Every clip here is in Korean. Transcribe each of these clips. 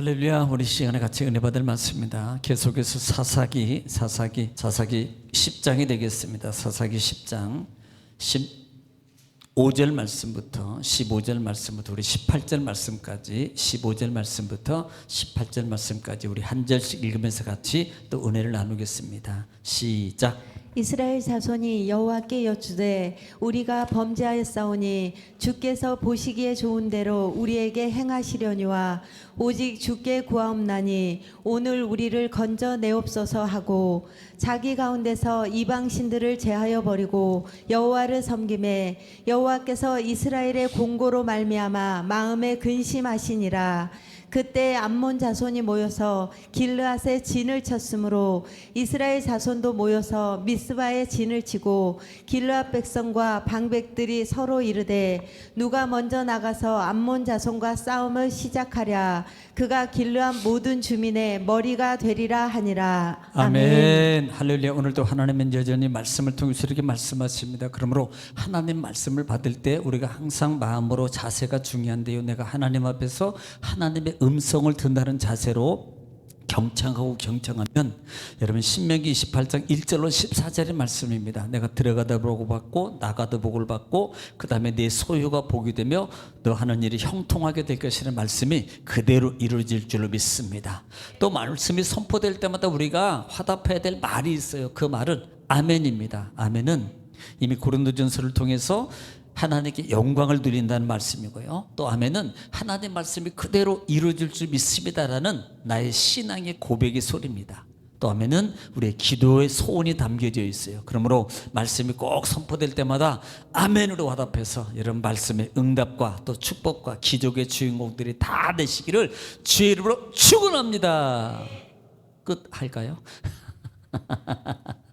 할렐루야 우리 시간에 같이 은혜 받을 말씀입니다. 계속해서 사사기 사사기 사사기 10장이 되겠습니다. 사사기 10장 15절 말씀부터 15절 말씀부터 우리 18절 말씀까지 15절 말씀부터 18절 말씀까지 우리 한 절씩 읽으면서 같이 또 은혜를 나누겠습니다. 시작 이스라엘 자손이 여호와께 여쭈되 우리가 범죄하였사오니 주께서 보시기에 좋은 대로 우리에게 행하시려니와 오직 주께 구하옵나니 오늘 우리를 건져 내옵소서 하고 자기 가운데서 이방 신들을 제하여 버리고 여호와를 섬김에 여호와께서 이스라엘의 공고로 말미암아 마음에 근심하시니라 그때 암몬 자손이 모여서 길르앗에 진을 쳤으므로 이스라엘 자손도 모여서 미스바에 진을 치고 길르앗 백성과 방백들이 서로 이르되 누가 먼저 나가서 암몬 자손과 싸움을 시작하랴 그가 길르앗 모든 주민의 머리가 되리라 하니라 아멘. 할렐루야. 오늘도 하나님은 여전히 말씀을 통해서 이렇게 말씀하십니다. 그러므로 하나님 말씀을 받을 때 우리가 항상 마음으로 자세가 중요한데요. 내가 하나님 앞에서 하나님의 음성을 듣는다는 자세로 경청하고 경청하면 여러분 신명기 28장 1절로 14절의 말씀입니다. 내가 들어가다 보고 받고 나가다 복을 받고 그 다음에 내 소유가 복이 되며 너 하는 일이 형통하게 될 것이라는 말씀이 그대로 이루어질 줄로 믿습니다. 또 말씀이 선포될 때마다 우리가 화답해야 될 말이 있어요. 그 말은 아멘입니다. 아멘은 이미 고린도전서를 통해서 하나님께 영광을 드린다는 말씀이고요. 또 아멘은 하나님 말씀이 그대로 이루어질 줄 믿습니다라는 나의 신앙의 고백의 소리입니다. 또 아멘은 우리의 기도의 소원이 담겨져 있어요. 그러므로 말씀이 꼭 선포될 때마다 아멘으로 화답해서 여러분 말씀의 응답과 또 축복과 기적의 주인공들이 다 되시기를 주의 이름으로 축원합니다. 끝 할까요?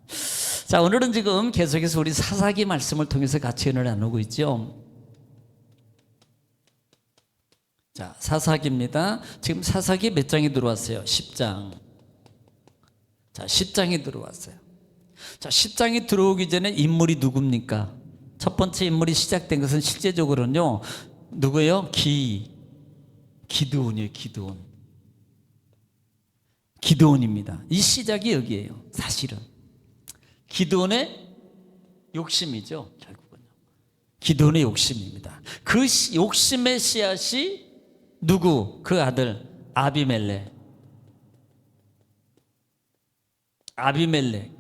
자, 오늘은 지금 계속해서 우리 사사기 말씀을 통해서 같이 은혜를 나누고 있죠. 자, 사사기입니다. 지금 사사기 몇 장이 들어왔어요? 10장. 자, 10장이 들어왔어요. 자, 10장이 들어오기 전에 인물이 누굽니까? 첫 번째 인물이 시작된 것은 실제적으로는요. 누구예요? 기 기드온이에요, 기드온. 기드온입니다. 이 시작이 여기에요. 사실은. 기도원의 욕심이죠, 결국은요. 기도원의 욕심입니다. 그 시- 욕심의 씨앗이 누구? 그 아들 아비멜렉. 아비멜렉.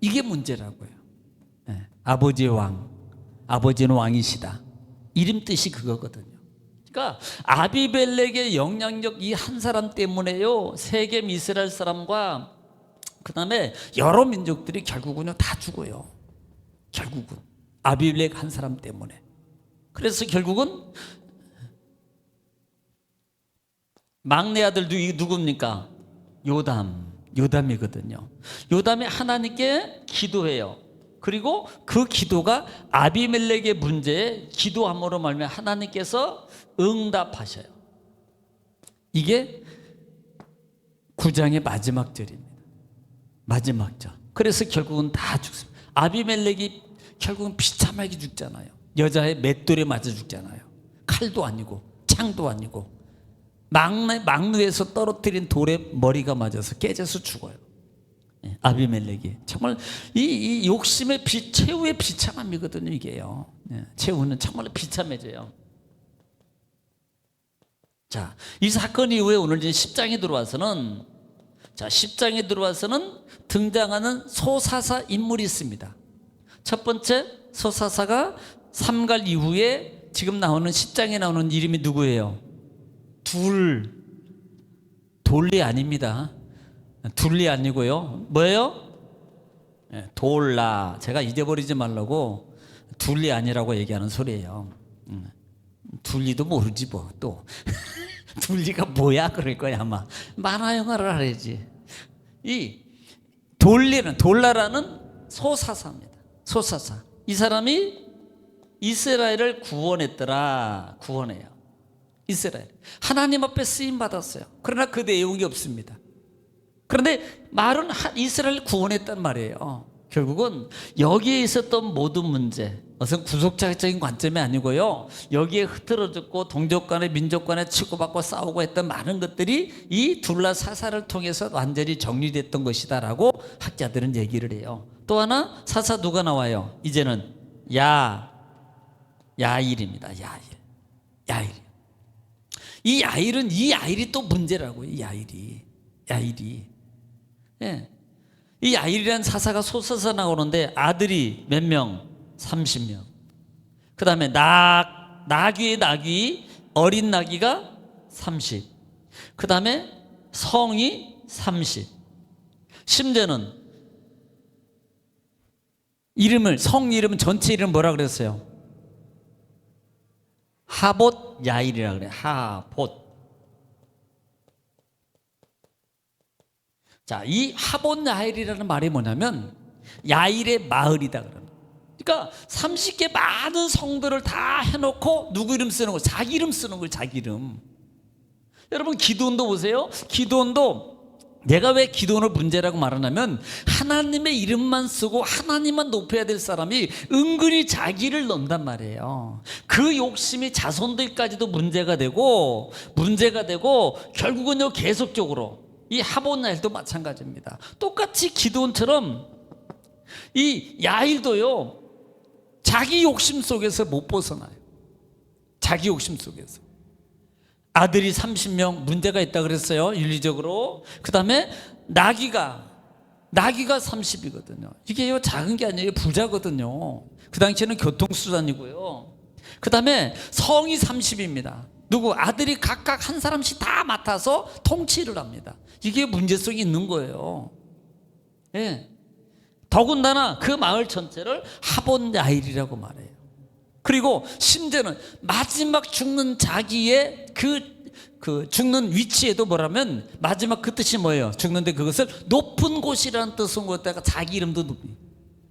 이게 문제라고요. 예, 아버지의 왕. 아버지는 왕이시다. 이름 뜻이 그거거든요. 그러니까 아비멜렉의 영향력 이 한 사람 때문에요. 세계 이스라엘 사람과 그 다음에 여러 민족들이 결국은요 다 죽어요. 결국은 아비멜렉 한 사람 때문에. 그래서 결국은 막내 아들 누 누굽니까? 요담. 요담이거든요. 요담이 하나님께 기도해요. 그리고 그 기도가 아비멜렉의 문제에 기도함으로 말면 하나님께서 응답하셔요. 이게 9장의 마지막 절입니다. 마지막 절. 그래서 결국은 다 죽습니다. 아비멜렉이 결국은 비참하게 죽잖아요. 여자의 맷돌에 맞아 죽잖아요. 칼도 아니고 창도 아니고 막내 막루에서 떨어뜨린 돌에 머리가 맞아서 깨져서 죽어요. 예, 아비멜렉이 정말 이, 이 욕심의 비, 최후의 비참함이거든요. 이게요. 예, 최후는 정말 비참해져요. 자, 이 사건 이후에 오늘 이제 10장에 들어와서는 자, 10장에 들어와서는 등장하는 소사사 인물이 있습니다. 첫 번째 소사사가 삼갈 이후에 지금 나오는 10장에 나오는 이름이 누구예요? 둘 돌리 아닙니다. 둘리 아니고요. 뭐예요? 예, 돌라. 제가 잊어버리지 말라고 둘리 아니라고 얘기하는 소리예요. 음, 둘리도 모르지 뭐 또. 둘리가 뭐야? 그럴 거야 아마. 만화 영화를 알아야지. 이 돌리는 돌라라는 소사사입니다. 소사사. 이 사람이 이스라엘을 구원했더라. 구원해요. 이스라엘. 하나님 앞에 쓰임 받았어요. 그러나 그 내용이 없습니다. 그런데 말은 하- 이스라엘 구원했단 말이에요 결국은 여기에 있었던 모든 문제, 어떤 구속자적인 관점이 아니고요. 여기에 흐트러졌고 동족 간에 민족 간에 치고받고 싸우고 했던 많은 것들이 이 둘라 사사를 통해서 완전히 정리됐던 것이다라고 학자들은 얘기를 해요. 또 하나 사사 누가 나와요? 이제는 야 야일입니다. 야일. 야일. 이 야일은 이 야일이 또 문제라고 이 야일이. 야일이. 예. 이 야일이라는 사사가 솟아서 나오는데 아들이 몇 명? 30명. 그 다음에 낙, 나귀의 나귀, 어린 나귀가 30. 그 다음에 성이 30. 심지어는 이름을, 성 이름 전체 이름 뭐라 그랬어요? 하봇 야일이라 그래. 하봇. 자, 이 하본 야일이라는 말이 뭐냐면 야일의 마을이다 그러는. 그러니까 30개 많은 성들을 다 해놓고 누구 이름 쓰는 거, 자기 이름 쓰는 거예요, 자기 이름. 여러분 기도원도 보세요. 기도원도 내가 왜 기도원을 문제라고 말하냐면 하나님의 이름만 쓰고 하나님만 높여야 될 사람이 은근히 자기를 넣는단 말이에요. 그 욕심이 자손들까지도 문제가 되고 문제가 되고 결국은요 계속적으로 이 하본야일도 마찬가지입니다. 똑같이 기도원처럼 이 야일도요 자기 욕심 속에서 못 벗어나요. 자기 욕심 속에서. 아들이 30명 문제가 있다 그랬어요. 윤리적으로. 그 다음에 나귀가 나귀가 30이거든요. 이게요 작은 게 아니에요. 부자거든요. 그 당시에는 교통수단이고요. 그 다음에 성이 30입니다. 누구 아들이 각각 한 사람씩 다 맡아서 통치를 합니다. 이게 문제성이 있는 거예요. 예. 더군다나 그 마을 전체를 하본 야일이라고 말해요. 그리고 심지어는 마지막 죽는 자기의 그, 그 죽는 위치에도 뭐라면 마지막 그 뜻이 뭐예요? 죽는데 그것을 높은 곳이라는 뜻은 것다가 자기 이름도 높이.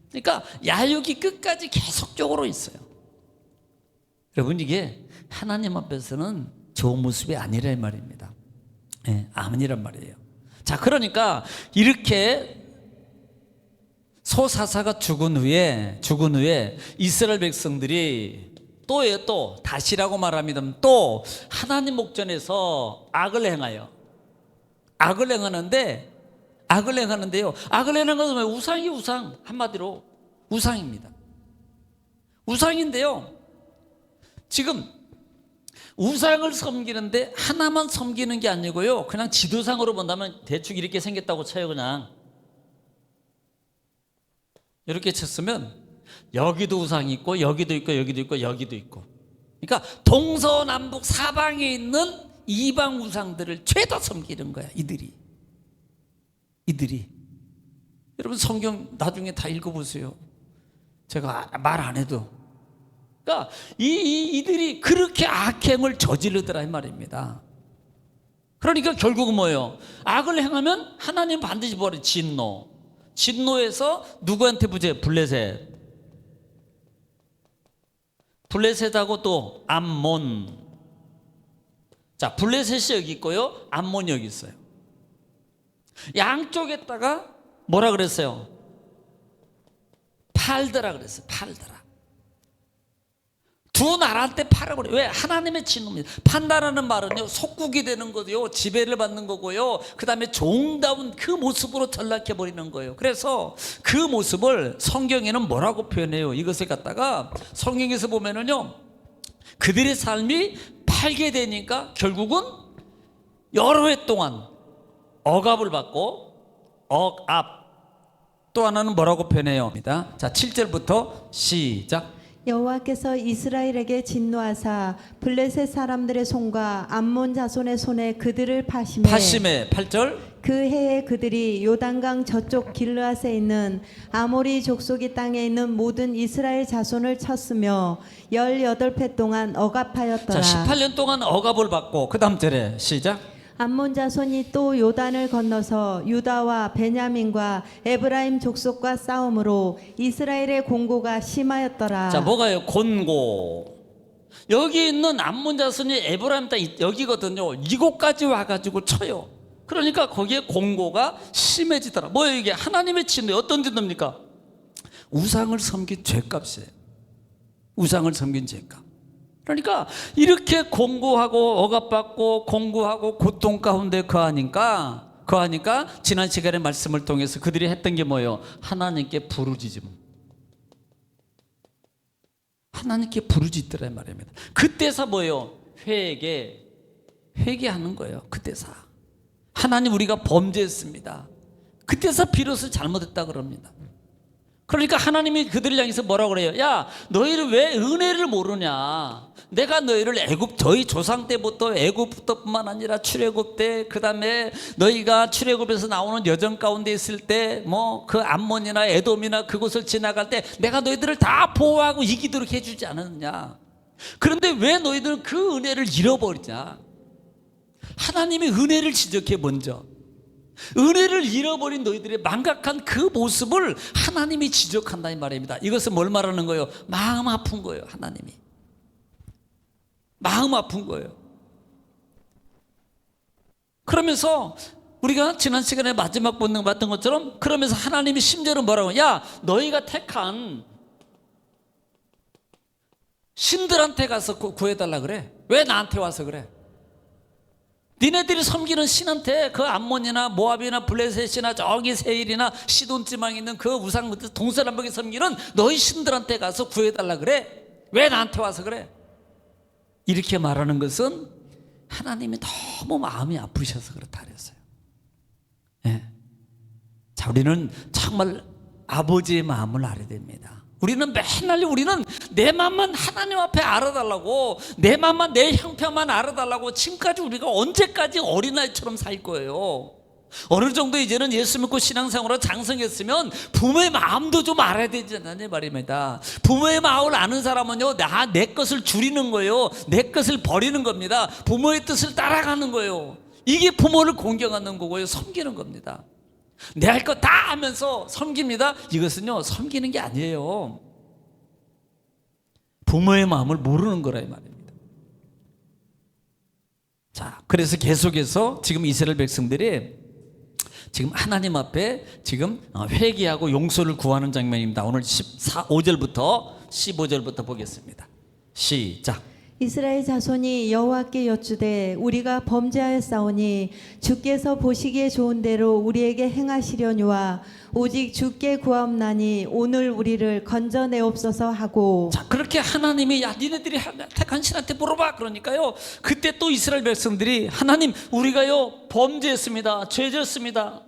그러니까 야육이 끝까지 계속적으로 있어요. 여러분 이게 하나님 앞에서는 좋은 모습이 아니라 이 말입니다. 예, 아멘이란 말이에요. 자, 그러니까 이렇게 소사사가 죽은 후에 죽은 후에 이스라엘 백성들이 또예요 또 다시라고 말합니다. 또 하나님 목전에서 악을 행하여 악을 행하는데 악을 행하는데요. 악을 행하는 것은 왜 우상이 우상 한마디로 우상입니다. 우상인데요. 지금 우상을 섬기는데 하나만 섬기는 게 아니고요. 그냥 지도상으로 본다면 대충 이렇게 생겼다고 쳐요, 그냥. 이렇게 쳤으면 여기도 우상이 있고 여기도 있고 여기도 있고 여기도 있고. 그러니까 동서남북 사방에 있는 이방 우상들을 죄다 섬기는 거야, 이들이. 이들이. 여러분 성경 나중에 다 읽어 보세요. 제가 말 안 해도. 그러니까 이, 이 이들이 그렇게 악행을 저지르더라 이 말입니다. 그러니까 결국은 뭐예요? 악을 행하면 하나님 반드시 벌이 진노. 진노에서 누구한테 부재? 블레셋. 블레셋하고 또 암몬. 자, 블레셋이 여기 있고요. 암몬이 여기 있어요. 양쪽에다가 뭐라 그랬어요? 팔더라 그랬어요. 팔더라. 두 나라한테 팔아버려. 왜? 하나님의 진노입니다. 판다라는 말은요, 속국이 되는 거고요, 지배를 받는 거고요, 그 다음에 종다운 그 모습으로 전락해버리는 거예요. 그래서 그 모습을 성경에는 뭐라고 표현해요? 이것을 갖다가 성경에서 보면은요, 그들의 삶이 팔게 되니까 결국은 여러 해 동안 억압을 받고, 억압. 또 하나는 뭐라고 표현해요? 자, 7절부터 시작. 여호와께서 이스라엘에게 진노하사 블레셋 사람들의 손과 암몬 자손의 손에 그들을 파심해 80에 8절. 그 해에 그들이 요단강 저쪽 길르앗에 있는 아모리 족속이 땅에 있는 모든 이스라엘 자손을 쳤으며 열여덟 해 동안 억압하였더라. 자, 18년 동안 억압을 받고 그 다음 절에 시작. 암몬 자손이 또 요단을 건너서 유다와 베냐민과 에브라임 족속과 싸움으로 이스라엘의 공고가 심하였더라. 자, 뭐가요? 곤고. 여기 있는 암몬 자손이 에브라임 땅 이- 여기거든요. 이곳까지 와가지고 쳐요. 그러니까 거기에 공고가 심해지더라. 뭐예요 이게 하나님의 진노 어떤 진노입니까? 우상을 섬긴 죄값이에요. 우상을 섬긴 죄값. 그러니까 이렇게 공고하고 억압받고 공고하고 고통 가운데 거하니까 거하니까 지난 시간에 말씀을 통해서 그들이 했던 게 뭐예요? 하나님께 부르짖음. 하나님께 부르짖더란 말입니다. 그때서 뭐예요? 회개 회개하는 거예요. 그때서 하나님 우리가 범죄했습니다. 그때서 비로소 잘못했다 그럽니다. 그러니까 하나님이 그들을 향해서 뭐라고 그래요? 야, 너희를 왜 은혜를 모르냐? 내가 너희를 애굽 저희 조상 때부터 애굽부터뿐만 아니라 출애굽 때 그다음에 너희가 출애굽에서 나오는 여정 가운데 있을 때 뭐 그 암몬이나 에돔이나 그곳을 지나갈 때 내가 너희들을 다 보호하고 이기도록 해 주지 않았느냐? 그런데 왜 너희들은 그 은혜를 잃어버리냐? 하나님의 은혜를 지적해 먼저 은혜를 잃어버린 너희들의 망각한 그 모습을 하나님이 지적한다 이 말입니다. 이것은 뭘 말하는 거예요? 마음 아픈 거예요, 하나님이. 마음 아픈 거예요. 그러면서 우리가 지난 시간에 마지막 본능 봤던 것처럼 그러면서 하나님이 심지어는 뭐라고 야 너희가 택한 신들한테 가서 구- 구해달라 그래 왜 나한테 와서 그래 니네들이 섬기는 신한테 그 암몬이나 모압이나 블레셋이나 저기 세일이나 시돈 지방에 있는 그 우상 동서남북에 섬기는 너희 신들한테 가서 구해달라 그래 왜 나한테 와서 그래 이렇게 말하는 것은 하나님이 너무 마음이 아프셔서 그렇다 그랬어요. 예. 자, 우리는 정말 아버지의 마음을 알아야 됩니다. 우리는 맨날 우리는 내 마음만 하나님 앞에 알아달라고 내 마음만 내 형편만 알아달라고 지금까지 우리가 언제까지 어린아이처럼 살 거예요. 어느 정도 이제는 예수 믿고 신앙생활로 장성했으면 부모의 마음도 좀 알아야 되지 않냐 말입니다. 부모의 마음을 아는 사람은요, 나, 내 것을 줄이는 거예요. 내 것을 버리는 겁니다. 부모의 뜻을 따라가는 거예요. 이게 부모를 공경하는 거고요. 섬기는 겁니다. 내 할 거 다 하면서 섬깁니다. 이것은요, 섬기는 게 아니에요. 부모의 마음을 모르는 거라 이 말입니다. 자, 그래서 계속해서 지금 이스라엘 백성들이 지금 하나님 앞에 지금 어, 회개하고 용서를 구하는 장면입니다. 오늘 14, 5절부터 15절부터 보겠습니다. 시작. 이스라엘 자손이 여호와께 여쭈되 우리가 범죄하였사오니 주께서 보시기에 좋은 대로 우리에게 행하시려니와 오직 주께 구하옵나니 오늘 우리를 건져내옵소서 하고 자, 그렇게 하나님이 야, 니네들이 택한 신한테 물어봐. 그러니까요. 그때 또 이스라엘 백성들이 하나님, 우리가요, 범죄했습니다. 죄졌습니다.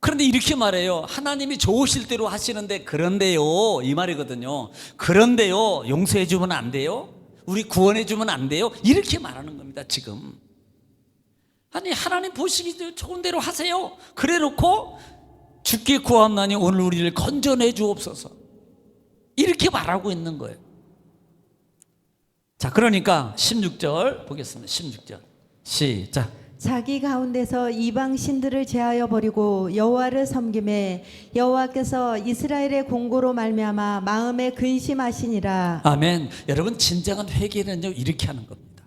그런데 이렇게 말해요. 하나님이 좋으실 대로 하시는데, 그런데요. 이 말이거든요. 그런데요. 용서해 주면 안 돼요? 우리 구원해 주면 안 돼요? 이렇게 말하는 겁니다, 지금. 아니, 하나님 보시기 좋은 대로 하세요. 그래 놓고, 죽게 구함나니 오늘 우리를 건져내 주옵소서. 이렇게 말하고 있는 거예요. 자, 그러니까 16절 보겠습니다. 16절. 시작. 자기 가운데서 이방 신들을 제하여 버리고 여호와를 섬김에 여호와께서 이스라엘의 공고로 말미암아 마음에 근심하시니라 아멘. 여러분 진정한 회개는요 이렇게 하는 겁니다.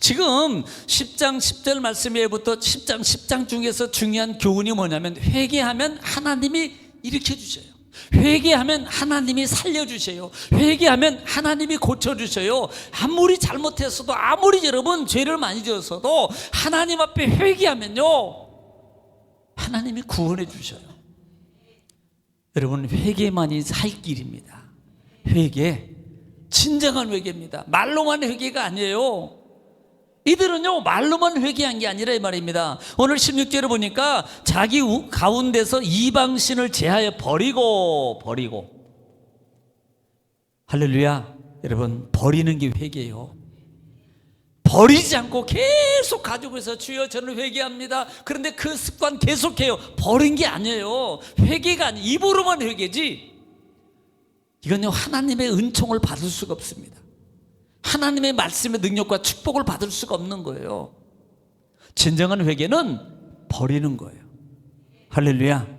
지금 10장 10절 말씀에부터 10장 10장 중에서 중요한 교훈이 뭐냐면 회개하면 하나님이 일으켜 주셔요. 회개하면 하나님이 살려 주셔요. 회개하면 하나님이 고쳐 주셔요. 아무리 잘못했어도 아무리 여러분 죄를 많이 지었어도 하나님 앞에 회개하면요 하나님이 구원해 주셔요. 여러분 회개만이 살 길입니다. 회개 진정한 회개입니다. 말로만 회개가 아니에요. 이들은요 말로만 회개한 게 아니라 이 말입니다. 오늘 16절을 보니까 자기 우- 가운데서 이방신을 제하여 버리고 버리고 할렐루야 여러분 버리는 게 회개예요. 버리지 않고 계속 가지고 있어 주여 저는 회개합니다. 그런데 그 습관 계속해요. 버린 게 아니에요. 회개가 아니 입으로만 회개지. 이건요 하나님의 은총을 받을 수가 없습니다. 하나님의 말씀의 능력과 축복을 받을 수가 없는 거예요. 진정한 회개는 버리는 거예요. 할렐루야.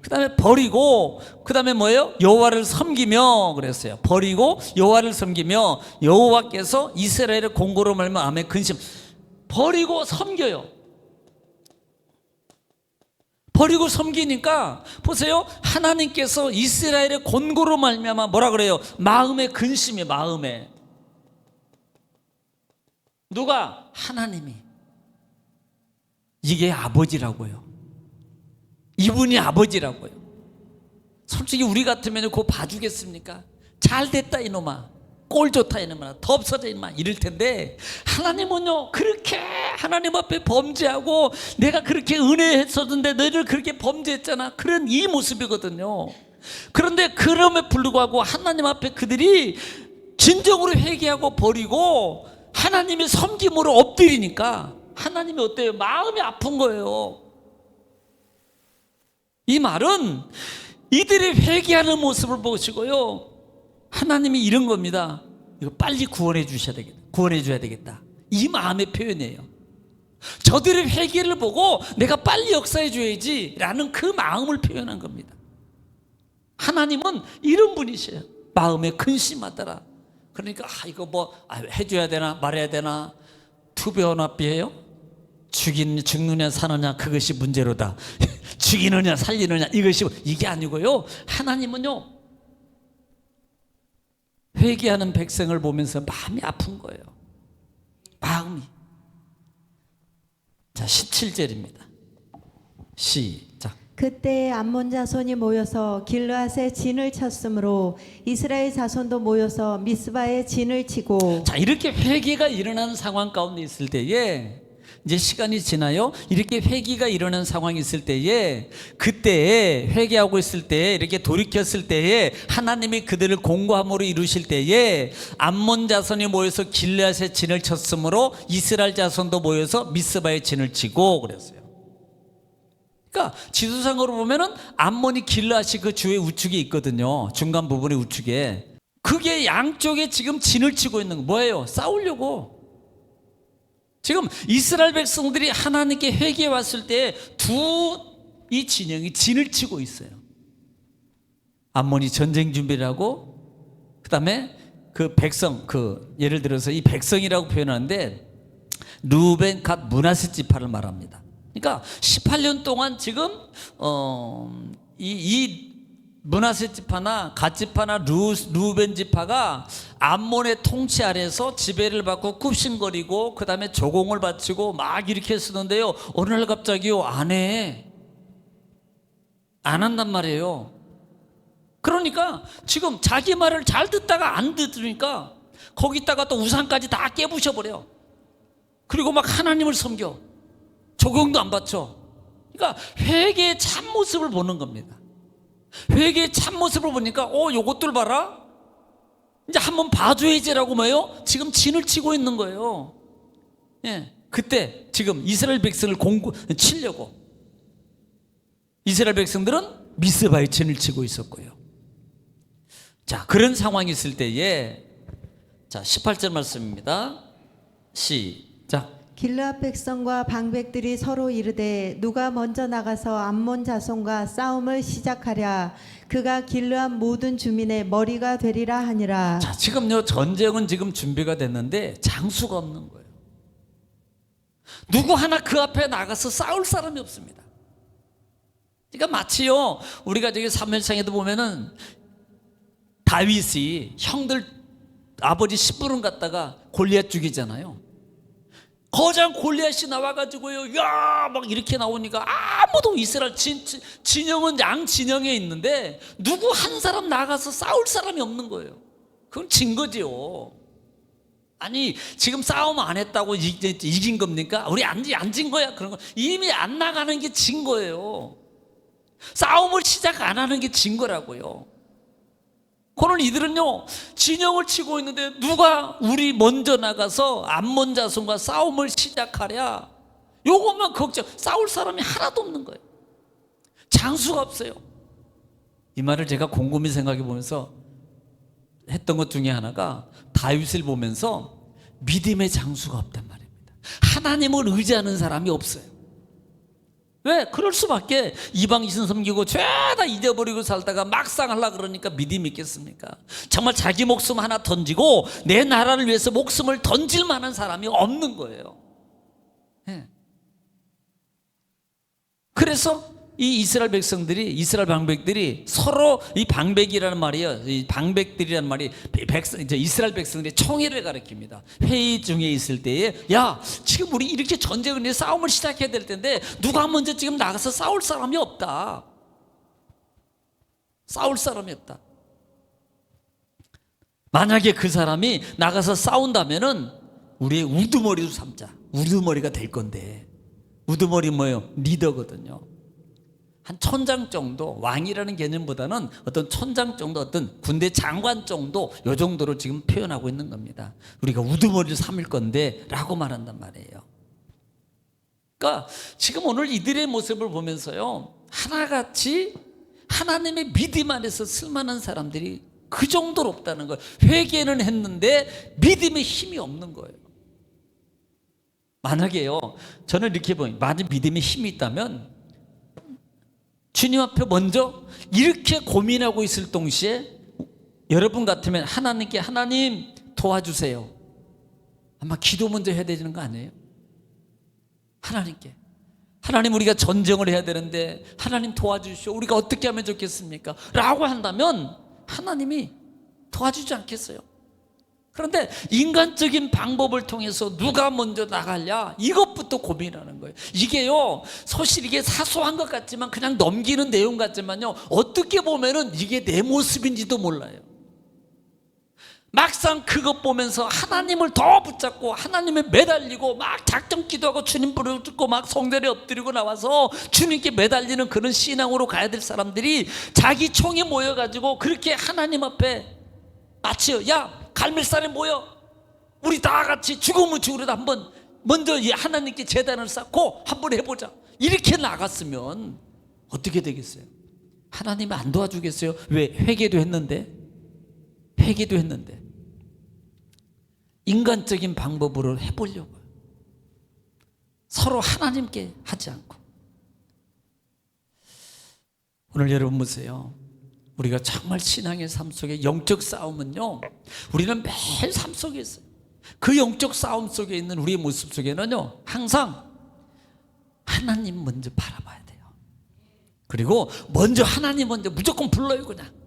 그 다음에 버리고 그 다음에 뭐예요? 여호와를 섬기며 그랬어요. 버리고 여호와를 섬기며 여호와께서 이스라엘의 공고로 말면 마음에 근심 버리고 섬겨요. 버리고 섬기니까 보세요. 하나님께서 이스라엘의 권고로 말미암아 뭐라 그래요? 마음의 근심이 마음에 누가 하나님이 이게 아버지라고요. 이분이 아버지라고요. 솔직히 우리 같으면 그거 봐주겠습니까? 잘 됐다 이놈아. 꼴 좋다 이놈아. 더 없어져 이놈아. 이럴 텐데 하나님은요 그렇게 하나님 앞에 범죄하고 내가 그렇게 은혜했었는데 너희를 그렇게 범죄했잖아. 그런 이 모습이거든요. 그런데 그럼에 불구하고 하나님 앞에 그들이 진정으로 회개하고 버리고 하나님의 섬김으로 엎드리니까 하나님이 어때요? 마음이 아픈 거예요. 이 말은 이들이 회개하는 모습을 보시고요. 하나님이 이런 겁니다. 이거 빨리 구원해 주셔야 되겠다. 구원해 줘야 되겠다. 이 마음의 표현이에요. 저들의 회개를 보고 내가 빨리 역사해 줘야지 라는 그 마음을 표현한 겁니다. 하나님은 이런 분이세요. 마음에 근심하더라. 그러니까 아 이거 뭐 아, 해줘야 되나 말해야 되나 투배원합비예요? 죽인 죽느냐 사느냐 그것이 문제로다. 죽이느냐 살리느냐 이것이 이게 아니고요. 하나님은요 회개하는 백성을 보면서 마음이 아픈 거예요. 마음이. 자 17절입니다. 시작. 그때 암몬 자손이 모여서 길르앗에 진을 쳤으므로 이스라엘 자손도 모여서 미스바에 진을 치고 자 이렇게 회개가 일어나는 상황 가운데 있을 때에 이제 시간이 지나요. 이렇게 회개가 일어나는 상황이 있을 때에 그때 회개하고 있을 때 이렇게 돌이켰을 때에 하나님이 그들을 공고함으로 이루실 때에 암몬 자손이 모여서 길앗에 진을 쳤으므로 이스라엘 자손도 모여서 미스바에 진을 치고 그랬어요. 그러니까 지도상으로 보면은 암몬이 길앗이 그 주의 우측에 있거든요. 중간 부분의 우측에. 그게 양쪽에 지금 진을 치고 있는 거 뭐예요? 싸우려고. 지금 이스라엘 백성들이 하나님께 회개해 왔을 때 두 이 진영이 진을 치고 있어요. 암몬이 전쟁 준비를 하고 그다음에 그 백성 그 예를 들어서 이 백성이라고 표현하는데 루벤 갓 문하세 지파를 말합니다. 그러니까 18년 동안 지금 어 이 이 문하세 지파나 갓 지파 나 루, 루벤 지파가 암몬의 통치 아래서 지배를 받고 굽신거리고 그 다음에 조공을 바치고 막 이렇게 했었는데요. 어느 날 갑자기요 안해 안 한단 말이에요. 그러니까 지금 자기 말을 잘 듣다가 안 듣으니까 거기다가 또 우상까지 다 깨부셔버려. 그리고 막 하나님을 섬겨 조경도 안 받죠. 그러니까 회개의 참모습을 보는 겁니다. 회개의 참모습을 보니까 어 요것들 봐라. 이제 한번 봐줘야지라고 뭐예요? 지금 진을 치고 있는 거예요. 예, 그때 지금 이스라엘 백성을 공구 치려고. 이스라엘 백성들은 미스바에 진을 치고 있었고요. 자 그런 상황이 있을 때에 자 18절 말씀입니다. 시작 길르앗 백성과 방백들이 서로 이르되 누가 먼저 나가서 암몬 자손과 싸움을 시작하랴 그가 길르앗 모든 주민의 머리가 되리라 하니라 자, 지금요 전쟁은 지금 준비가 됐는데 장수가 없는 거예요. 누구 하나 그 앞에 나가서 싸울 사람이 없습니다. 그러니까 마치요 우리가 저기 사무엘상에도 보면은 다윗이 형들 아버지 심부름 갔다가 골리앗 죽이잖아요. 거장 골리앗이 나와가지고요, 야, 막 이렇게 나오니까 아무도 이스라엘 진, 진- 진영은 양 진영에 있는데 누구 한 사람 나가서 싸울 사람이 없는 거예요. 그건 진 거지요. 아니 지금 싸움 안 했다고 이- 이- 이긴 겁니까? 우리 안 안진 거야 그런 거 이미 안 나가는 게 진 거예요. 싸움을 시작 안 하는 게 진 거라고요. 그는 이들은요 진영을 치고 있는데 누가 우리 먼저 나가서 암몬 자손과 싸움을 시작하랴? 요것만 걱정 싸울 사람이 하나도 없는 거예요. 장수가 없어요. 이 말을 제가 곰곰이 생각해 보면서 했던 것 중에 하나가 다윗을 보면서 믿음의 장수가 없단 말입니다. 하나님을 의지하는 사람이 없어요 왜? 그럴 수밖에 이방 이신 섬기고 죄다 잊어버리고 살다가 막상 하려 그러니까 믿음이 있겠습니까? 정말 자기 목숨 하나 던지고 내 나라를 위해서 목숨을 던질 만한 사람이 없는 거예요. 예. 그래서 이 이스라엘 백성들이 이스라엘 방백들이 서로 이 방백이라는 말이요. 이 방백들이라는 말이 백성 이제 이스라엘 백성들이 총회를 가리킵니다. 회의 중에 있을 때에 야 지금 우리 이렇게 전쟁을 해 싸움을 시작해야 될 텐데 누가 먼저 지금 나가서 싸울 사람이 없다. 싸울 사람이 없다. 만약에 그 사람이 나가서 싸운다면은 우리의 우두머리로 삼자. 우두머리가 될 건데. 우두머리 뭐예요? 리더거든요. 한 천장 정도 왕이라는 개념보다는 어떤 천장 정도 어떤 군대 장관 정도 요 정도로 지금 표현하고 있는 겁니다. 우리가 우두머리를 삼을 건데라고 말한단 말이에요. 그러니까 지금 오늘 이들의 모습을 보면서요 하나같이 하나님의 믿음 안에서 쓸만한 사람들이 그 정도로 없다는 거예요. 회개는 했는데 믿음의 힘이 없는 거예요. 만약에요 저는 이렇게 보니 만약 믿음의 힘이 있다면 주님 앞에 먼저 이렇게 고민하고 있을 동시에 여러분 같으면 하나님께 하나님 도와주세요. 아마 기도 먼저 해야 되는 거 아니에요? 하나님께 하나님 우리가 전쟁을 해야 되는데 하나님 도와주시오. 우리가 어떻게 하면 좋겠습니까? 라고 한다면 하나님이 도와주지 않겠어요. 그런데 인간적인 방법을 통해서 누가 먼저 나갈냐 이것부터 고민하는 거예요. 이게요 사실 이게 사소한 것 같지만 그냥 넘기는 내용 같지만요 어떻게 보면은 이게 내 모습인지도 몰라요. 막상 그것 보면서 하나님을 더 붙잡고 하나님에 매달리고 막 작정 기도하고 주님 부르고 막 성전에 엎드리고 나와서 주님께 매달리는 그런 신앙으로 가야 될 사람들이 자기 총에 모여가지고 그렇게 하나님 앞에 마치 야 갈멜산에 모여 우리 다 같이 죽으면 죽으려다 한번 먼저 이 하나님께 재단을 쌓고 한번 해보자 이렇게 나갔으면 어떻게 되겠어요? 하나님이 안 도와주겠어요? 왜 회개도 했는데 회개도 했는데 인간적인 방법으로 해보려고요. 서로 하나님께 하지 않고 오늘 여러분 보세요. 우리가 정말 신앙의 삶 속에 영적 싸움은요. 우리는 매일 삶 속에 있어요. 그 영적 싸움 속에 있는 우리의 모습 속에는요. 항상 하나님 먼저 바라봐야 돼요. 그리고 먼저 하나님 먼저 무조건 불러요 그냥.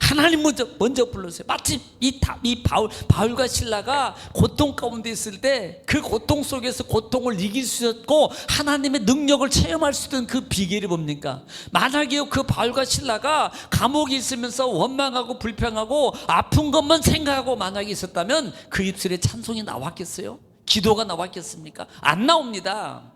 하나님 먼저 먼저 불러세요. 마치 이, 다- 이 바울 바울과 신라가 고통 가운데 있을 때 그 고통 속에서 고통을 이길 수 있었고 하나님의 능력을 체험할 수 있던 그 비결이 뭡니까? 만약에 그 바울과 신라가 감옥에 있으면서 원망하고 불평하고 아픈 것만 생각하고 만약에 있었다면 그 입술에 찬송이 나왔겠어요? 기도가 나왔겠습니까? 안 나옵니다.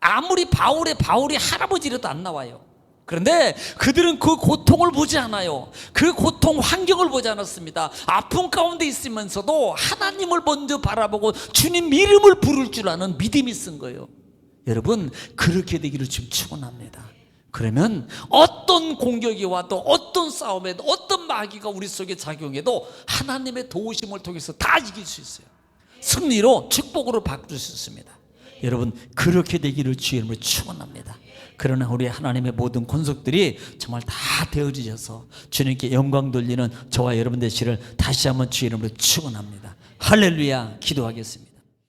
아무리 바울의 바울이 할아버지라도 안 나와요. 그런데 그들은 그 고통을 보지 않아요. 그 고통 환경을 보지 않았습니다. 아픔 가운데 있으면서도 하나님을 먼저 바라보고 주님 이름을 부를 줄 아는 믿음이 쓴 거예요. 여러분 그렇게 되기를 지금 축원합니다. 그러면 어떤 공격이 와도 어떤 싸움에도 어떤 마귀가 우리 속에 작용해도 하나님의 도우심을 통해서 다 이길 수 있어요. 승리로 축복으로 바꿀 수 있습니다. 여러분 그렇게 되기를 이름으로 축원합니다. 그러나 우리 하나님의 모든 권속들이 정말 다 되어지셔서 주님께 영광 돌리는 저와 여러분 되시를 다시 한번 주의 이름으로 축원합니다. 할렐루야 기도하겠습니다.